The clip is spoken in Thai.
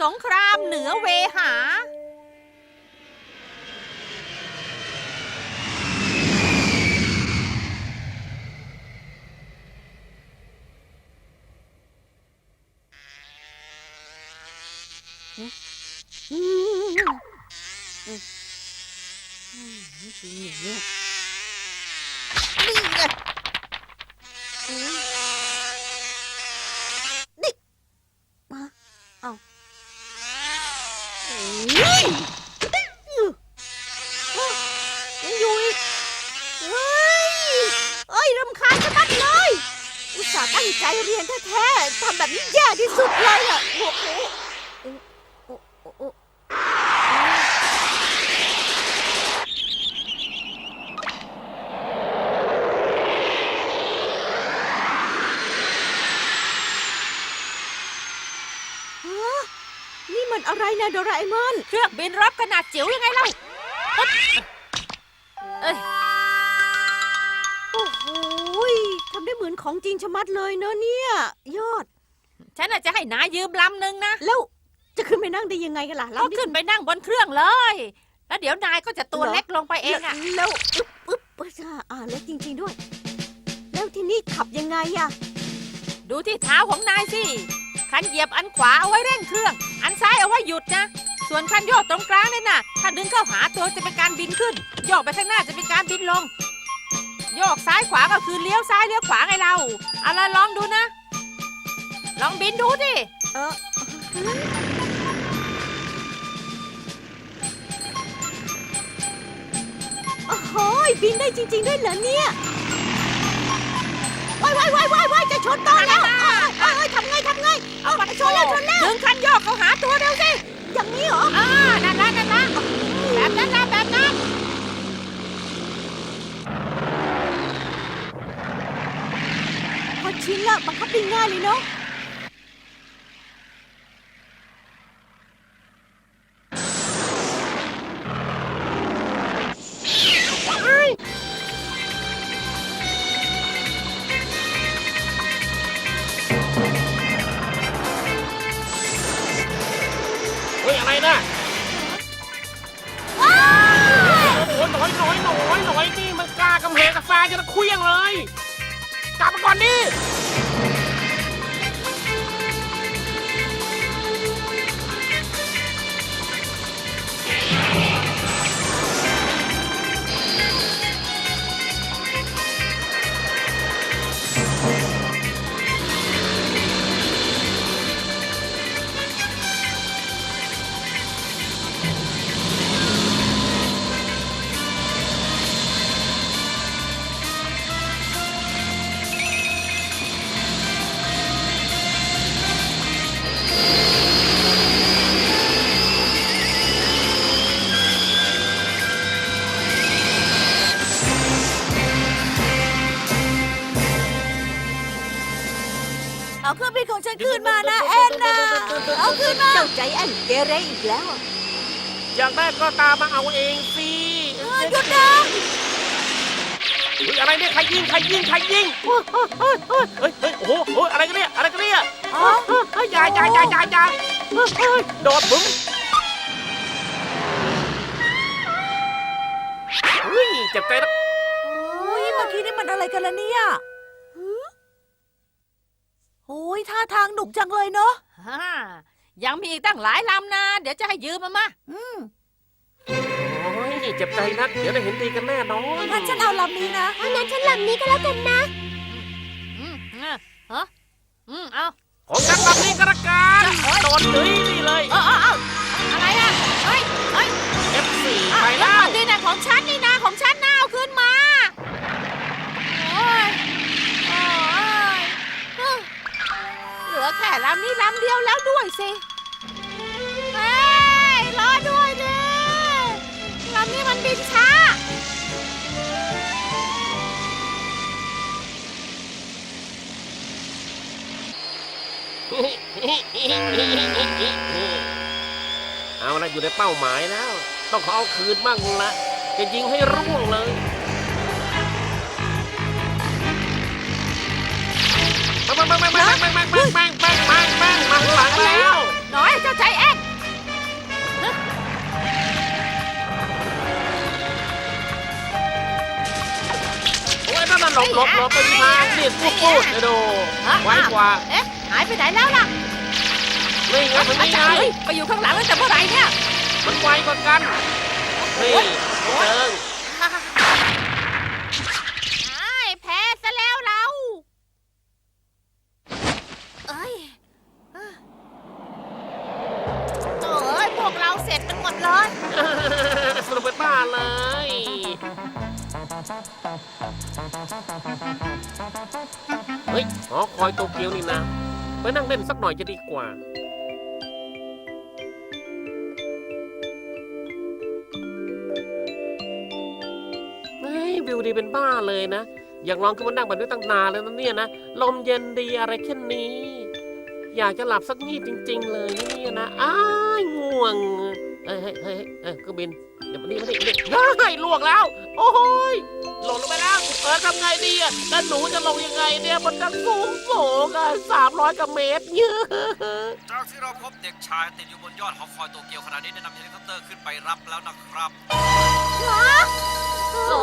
สงครามเหนือเวหา อืมอืมอืมจริงอย่างเงี้ยนี่ไงอืมนี่มาเอาเฮ้ยอื้ออ้าวยังอยู่อีกเฮ้ยเอ้ยรำคาญจะมัดเลย อุตส่าห์ตั้ง ใจเรียนแท้ๆทำแบบนี้แย่ที่สุดเลยอะโอ้โหโอ้โอ้โอ้ฮะนี่มันอะไรนะโดราเอมอน เครื่องบินรบขนาดจิ๋วยังไงเล่าเอ้ยโอ้โหำได้เหมือนของจริงชะมัดเลยเนอะเนี่ย ยอด ฉันอาจจะให้นายยืมลำหนึ่งนะ แล้วจะขึ้นไปนั่งได้ยังไงกันล่ะก็ลำนี้ขึ้นไปนั่งบนเครื่องเลย แล้วเดี๋ยวนายก็จะตัวเหรอเล็กลงไปเองอะแล้วอึ๊บอึ๊บอึ๊บอ่าอ่าเล็กจริง ๆด้วย แล้วทีนี้ขับยังไงอะดูที่เท้าของนายสิ คันเหยียบอันขวาเอาไว้เร่งเครื่อง อันซ้ายเอาไว้หยุดนะ ส่วนคันโยกตรงกลางเนี่ยนะถ้าดึงเข้าหาตัวจะเป็นการบินขึ้น โยกไปข้างหน้าจะเป็นการบินลง โยกซ้ายขวาก็คือเลี้ยวซ้ายเลี้ยวขวาไงเราเอาละลองดูนะ ลองบินดูดิเออโอ้โหยบินได้จริง ๆ ด้วยเหรอเนี่ยว้ายว้ายว้ายว้ายว้ายจะชนต้นแล้วเอ้ยเอ้ยเอ้ยทำไงทำไงเอามาชนแล้วชนแล้ว ดึงคันโยกเข้าหาตัวเร็วสิ อย่างนี้เหรอ อ่านั่นนะนั่นนะแบบนั้นนะแบบนั้น พอชินละบังคับ ได้ง่ายเลยเนาะเฮ้ยอะไรนะโอ้โหหน่อยหน่อยหน่อยหน่อยนี่มันกล้ากำแหงกาแฟจะมาเคลี้ยงเลย กลับมาก่อนดิ เอาเครื่องบินของฉันคืนมานะแอนนาเอาคืนมาเจ้าใจแอนเกเรอีกแล้วอะอยากได้ก็ตามมาเอาเองสิเออหยุดนะเฮ้ยอะไรเนี่ยใครยิงใครยิงใครยิงเฮ้ยเฮ้ยเฮ้ยเฮ้ยเฮ้ยโอ้โหเฮ้ยอะไรกันเนี่ยอะไรกันเนี่ยอ๋อเฮ้ยอย่าอย่าอย่าอย่าอย่าเฮ้ยเฮ้ยโดดบึ้มเฮ้ยเจ็บใจนะโอ้ยเมื่อกี้นี่มันอะไรกันล่ะเนี่ย โอ้ยท่าทางหนุกจังเลยเนาะฮ่ายังมีอีกตั้งหลายลำนะ เดี๋ยวจะให้ยืมมามาอืมโอ้ยเจ็บใจนัก เดี๋ยวได้เห็นดีกันแน่นอนงั้นฉันเอาลำนี้นะงั้นฉันลำนี้ก็แล้วกันนะ อืมเออเอออืมเอา ของฉันลำนี้ก็ละกันโดนเลยนี่เลย เออเออเออ ลำนี้ลำเดียวแล้วด้วยสิเฮ้ยรอด้วยดิลำนี้มันบินช้า เอาละอยู่ในเป้าหมายแล้ว ต้องขอเอาคืนบ้างละจะยิงให้ร่วงเลยแบงแบงแบงแบงแบงแบงแบงแบงแบง แล้วน้อยเจ้าใจเอ็กโอ้ยนั่นมันหลบหลบหลบไปทางนี่พูดพูดเดี๋ยวดูไว้กว่าเอ๊ะหายไปไหนแล้วล่ะไม่ไงมันนี่ไปอยู่ข้างหลังแล้วจะเมื่อไหร่เนี่ยมันไวกว่ากันนี่เติง วกเราเสร็จกันหมดเลยสรุปเป็นบ้าเลย เฮ้ยหอคอยโตเกียวนี่นะ ไปนั่งเล่นสักหน่อยจะดีกว่า เฮ้ยวิวดีเป็นบ้าเลยนะ อยากลองขึ้นมานั่งแบบนี้ตั้งนานแล้วนะเนี่ยนะ ลมเย็นดีอะไรแค่นี้ อยากจะหลับสักงีบจริง ๆ เลยนะเนี่ยนะ อ้าย ง่วง เฮ้ยเฮ้ยเฮ้ยเฮ้ยเครื่องบิน เดี๋ยวมานี่มานี่มานี่ได้ลวกแล้ว โอ้ยหล่นลงไปแล้วเออทำไงดีอะแล้วหนูจะลงยังไงเนี่ยมันจะสูงสูงอะสามร้อยกว่าเมตรเยอะจากที่เราพบเด็กชายติดอยู่บนยอดหอคอยโตเกียวขณะนี้ได้นำเฮลิคอปเตอร์ขึ้นไปรับแล้วนะครับโอ้